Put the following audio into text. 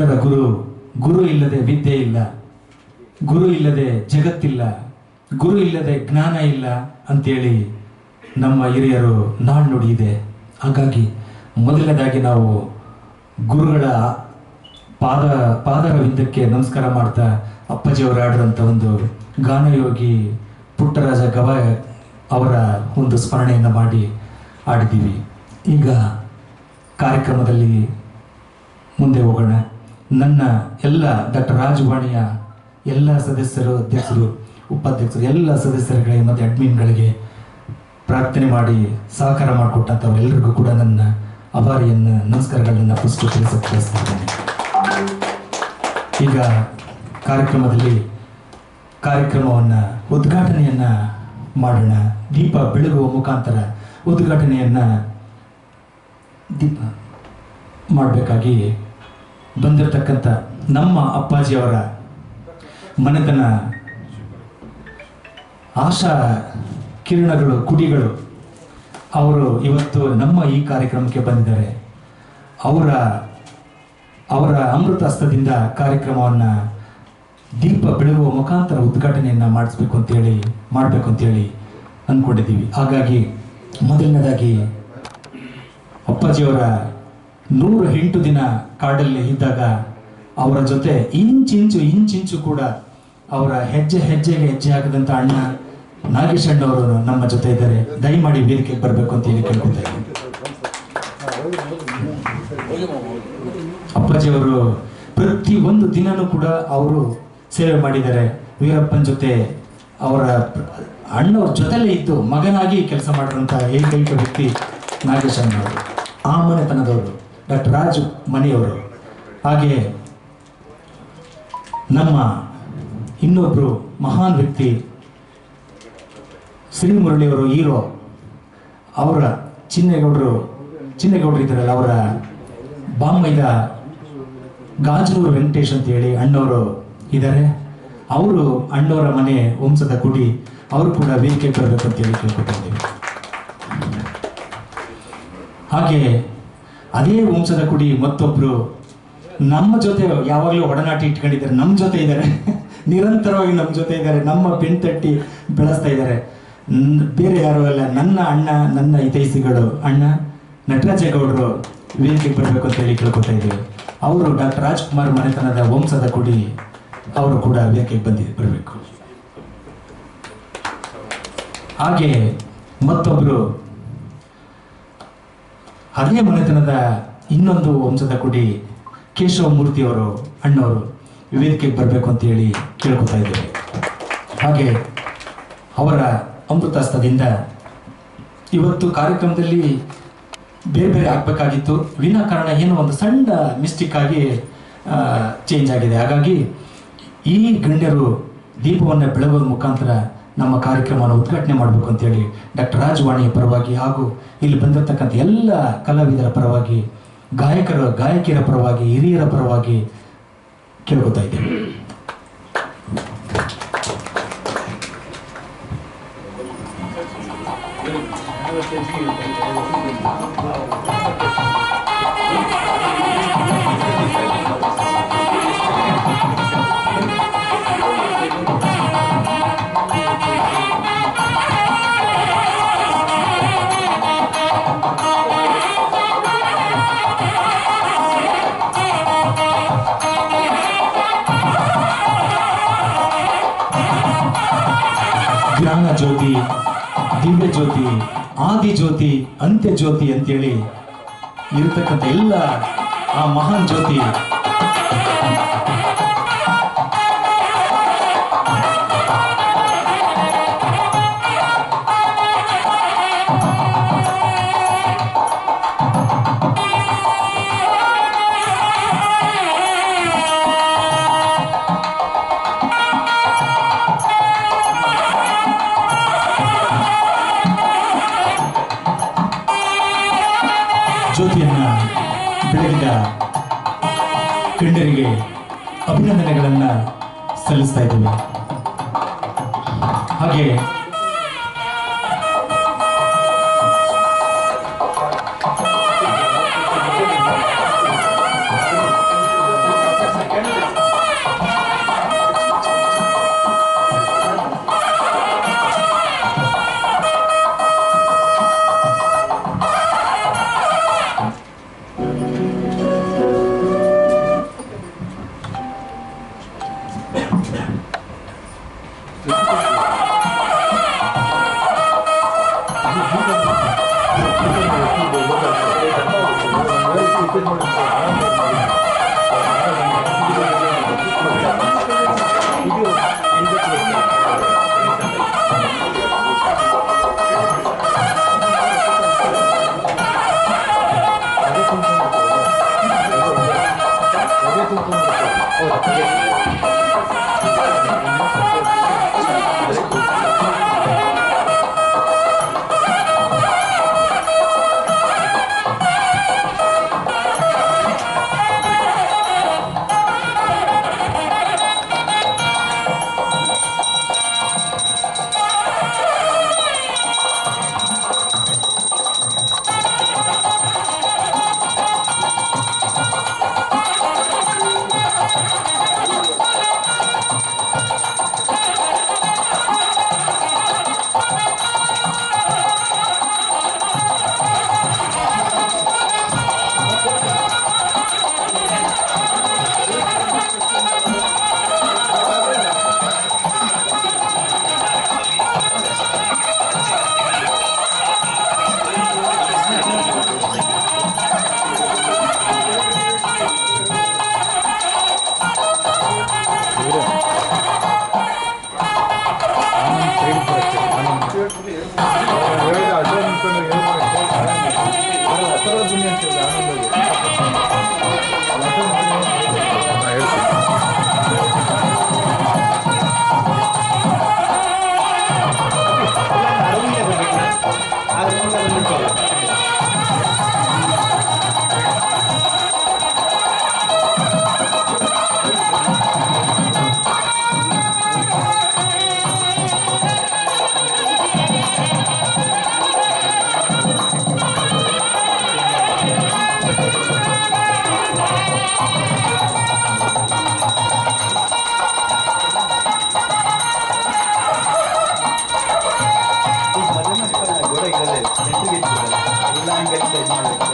ಎಲ್ಲರ ಗುರು ಗುರು ಇಲ್ಲದೆ ವಿದ್ಯೆ ಇಲ್ಲ. ಗುರು ಇಲ್ಲದೆ ಜಗತ್ತಿಲ್ಲ. ಗುರು ಇಲ್ಲದೆ ಜ್ಞಾನ ಇಲ್ಲ ಅಂತೇಳಿ ನಮ್ಮ ಹಿರಿಯರು ನಾಳ್ನುಡಿ ಇದೆ. ಹಾಗಾಗಿ ಮೊದಲನೇದಾಗಿ ನಾವು ಗುರುಗಳ ಪಾದ, ಪಾದರವಿಂದಕ್ಕೆ ನಮಸ್ಕಾರ ಮಾಡ್ತಾ ಅಪ್ಪಾಜಿಯವರು ಆಡಿದಂಥ ಒಂದು ಗಾನಯೋಗಿ ಪುಟ್ಟರಾಜ ಗವಾಯ ಅವರ ಒಂದು ಸ್ಮರಣೆಯನ್ನು ಮಾಡಿ ಆಡಿದ್ದೀವಿ ಈಗ ಕಾರ್ಯಕ್ರಮದಲ್ಲಿ ಮುಂದೆ ಹೋಗೋಣ. ನನ್ನ ಎಲ್ಲ ಡಾಕ್ಟರ್ ರಾಜವಾಣಿಯ ಎಲ್ಲ ಸದಸ್ಯರು, ಅಧ್ಯಕ್ಷರು, ಉಪಾಧ್ಯಕ್ಷರು, ಎಲ್ಲ ಸದಸ್ಯರುಗಳಿಗೆ, ಮತ್ತು ಅಡ್ಮಿನ್ಗಳಿಗೆ ಪ್ರಾರ್ಥನೆ ಮಾಡಿ ಸಹಕಾರ ಮಾಡಿಕೊಟ್ಟಂಥವರೆಲ್ಲರಿಗೂ ಕೂಡ ನನ್ನ ಅಭಾರಿಯನ್ನು ನಮಸ್ಕಾರಗಳನ್ನು ಫಸ್ಟ್ ತಿಳಿಸಕ್ಕೆ ಈಗ ಕಾರ್ಯಕ್ರಮದಲ್ಲಿ ಕಾರ್ಯಕ್ರಮವನ್ನು, ಉದ್ಘಾಟನೆಯನ್ನು ಮಾಡೋಣ. ದೀಪ ಬೆಳಗುವ ಮುಖಾಂತರ ಉದ್ಘಾಟನೆಯನ್ನು ದೀಪ ಮಾಡಬೇಕಾಗಿ ಬಂದಿರತಕ್ಕಂಥ ನಮ್ಮ ಅಪ್ಪಾಜಿಯವರ ಮನೆತನ ಆಶಾ ಕಿರಣಗಳು, ಕುಡಿಗಳು, ಅವರು ಇವತ್ತು ನಮ್ಮ ಈ ಕಾರ್ಯಕ್ರಮಕ್ಕೆ ಬಂದಿದ್ದಾರೆ. ಅವರ ಅವರ ಅಮೃತ ಹಸ್ತದಿಂದ ಕಾರ್ಯಕ್ರಮವನ್ನು ದೀಪ ಬೆಳಗುವ ಮುಖಾಂತರ ಉದ್ಘಾಟನೆಯನ್ನು ಮಾಡಿಸ್ಬೇಕು ಅಂತೇಳಿ ಮಾಡಬೇಕು ಅಂತೇಳಿ ಅಂದ್ಕೊಂಡಿದ್ದೀವಿ. ಹಾಗಾಗಿ ಮೊದಲನೇದಾಗಿ ಅಪ್ಪಾಜಿಯವರ ನೂರು ಎಂಟು ದಿನ ಕಾಡಲ್ಲಿ ಇದ್ದಾಗ ಅವರ ಜೊತೆ ಇಂಚಿಂಚು ಇಂಚಿಂಚು ಕೂಡ ಅವರ ಹೆಜ್ಜೆ ಹೆಜ್ಜೆಗೆ ಹೆಜ್ಜೆ ಹಾಕದಂತ ಅಣ್ಣ ನಾಗೇಶ್ ಅಣ್ಣವರು ನಮ್ಮ ಜೊತೆ ಇದ್ದಾರೆ. ದಯಮಾಡಿ ವೇದಿಕೆಗೆ ಬರಬೇಕು ಅಂತ ಹೇಳಿ ಕೇಳ್ಕೊತಾ ಇದ್ದೀನಿ. ಅಪ್ಪಾಜಿಯವರು ಪ್ರತಿ ಒಂದು ದಿನನೂ ಕೂಡ ಅವರು ಸೇವೆ ಮಾಡಿದ್ದಾರೆ. ವೀರಪ್ಪನ ಜೊತೆ ಅವರ ಅಣ್ಣವ್ರ ಜೊತೆಲೇ ಇದ್ದು ಮಗನಾಗಿ ಕೆಲಸ ಮಾಡಿದಂಥ ಏಕೈಕ ವ್ಯಕ್ತಿ ನಾಗೇಶ್ ಅಣ್ಣವರು ಆ ಮನೆತನದವರು. ಡಾಕ್ಟರ್ ರಾಜು ಮನೆಯವರು. ಹಾಗೆ ನಮ್ಮ ಇನ್ನೊಬ್ಬರು ಮಹಾನ್ ವ್ಯಕ್ತಿ ಶ್ರೀ ಮುರಳಿಯವರು ಹೀರೋ. ಅವರ ಚಿನ್ನೇಗೌಡರು ಚಿನ್ನೇಗೌಡರು ಇದ್ದಾರಲ್ಲ, ಅವರ ಬಾಂಬೈದ ಗಾಜನೂರು ವೆಂಕಟೇಶ್ ಅಂತ ಹೇಳಿ ಅಣ್ಣವರು ಇದ್ದಾರೆ. ಅವರು ಅಣ್ಣವರ ಮನೆ ವಂಶದ ಕುಡಿ ಅವರು ಕೂಡ ವೇದಿಕೆ ಬರಬೇಕು ಅಂತ ಹೇಳಿ ಕೇಳ್ಕೊಟ್ಟಿದ್ದೀವಿ ಹಾಗೆ ಅದೇ ವಂಶದ ಕುಡಿ ಮತ್ತೊಬ್ರು ನಮ್ಮ ಜೊತೆ ಯಾವಾಗಲೂ ಒಡನಾಟ ಇಟ್ಕೊಂಡಿದ್ದಾರೆ. ನಮ್ಮ ಜೊತೆ ಇದ್ದಾರೆ. ನಿರಂತರವಾಗಿ ನಮ್ಮ ಜೊತೆ ಇದ್ದಾರೆ. ನಮ್ಮ ಬೆಣ್ತಟ್ಟಿ ಬೆಳೆಸ್ತಾ ಇದ್ದಾರೆ. ಬೇರೆ ಯಾರು ಅಲ್ಲ. ನನ್ನ ಅಣ್ಣ, ನನ್ನ ಹಿತೈಸಿಗಳು ಅಣ್ಣ, ನಟರಾಜೇಗೌಡರು ವೇದಿಕೆ ಬರಬೇಕು ಅಂತ ಹೇಳಿ ಕೇಳ್ಕೊತಾ ಇದ್ದೀವಿ. ಅವರು ಡಾಕ್ಟರ್ ರಾಜ್ಕುಮಾರ್ ಮನೆತನದ ವಂಶದ ಕುಡಿ ಅವರು ಕೂಡ ವೇದಿಕೆಗೆ ಬಂದಿ ಬರಬೇಕು. ಹಾಗೆ ಮತ್ತೊಬ್ಬರು ಅದೇ ಮನೆತನದ ಇನ್ನೊಂದು ವಂಶದ ಕುಡಿ ಕೇಶವ ಮೂರ್ತಿಯವರು ಅಣ್ಣವರು ವೇದಿಕೆಗೆ ಬರಬೇಕು ಅಂತ ಹೇಳಿ ಕೇಳ್ಕೊತಾ ಇದ್ದೇವೆ ಹಾಗೆ ಅವರ ಅಮೃತಾಸ್ತದಿಂದ ಇವತ್ತು ಕಾರ್ಯಕ್ರಮದಲ್ಲಿ ಬೇರೆ ಬೇರೆ ಆಗಬೇಕಾಗಿತ್ತು. ವಿನಾಕಾರಣ ಏನೋ ಒಂದು ಸಣ್ಣ ಮಿಸ್ಟೇಕ್ ಆಗಿ ಚೇಂಜ್ ಆಗಿದೆ. ಹಾಗಾಗಿ ಈ ಗಣ್ಯರು ದೀಪವನ್ನು ಬೆಳಗೋದ ಮುಖಾಂತರ ನಮ್ಮ ಕಾರ್ಯಕ್ರಮವನ್ನು ಉದ್ಘಾಟನೆ ಮಾಡಬೇಕು ಅಂತೇಳಿ ಡಾಕ್ಟರ್ ರಾಜವಾಣಿಯ ಪರವಾಗಿ ಹಾಗೂ ಇಲ್ಲಿ ಬಂದಿರತಕ್ಕಂಥ ಎಲ್ಲ ಕಲಾವಿದರ ಪರವಾಗಿ, ಗಾಯಕರ, ಗಾಯಕಿಯರ ಪರವಾಗಿ, ಹಿರಿಯರ ಪರವಾಗಿ ಕೇಳ್ಕೊತಾ ಇದ್ದೇವೆ ಜ್ಞಾನ ಜ್ಯೋತಿ ದಿವ್ಯ ಜ್ಯೋತಿ ಆದಿ ಜ್ಯೋತಿ ಅಂತ್ಯ ಜ್ಯೋತಿ ಅಂತೇಳಿ ಇರತಕ್ಕಂಥ ಎಲ್ಲ ಆ ಮಹಾನ್ ಜ್ಯೋತಿ ಬೆಳಗಿದ ಗಣ್ಯರಿಗೆ ಅಭಿನಂದನೆಗಳನ್ನು ಸಲ್ಲಿಸ್ತಾ ಇದ್ದೇವೆ ಹಾಗೆ Thank you. Dari?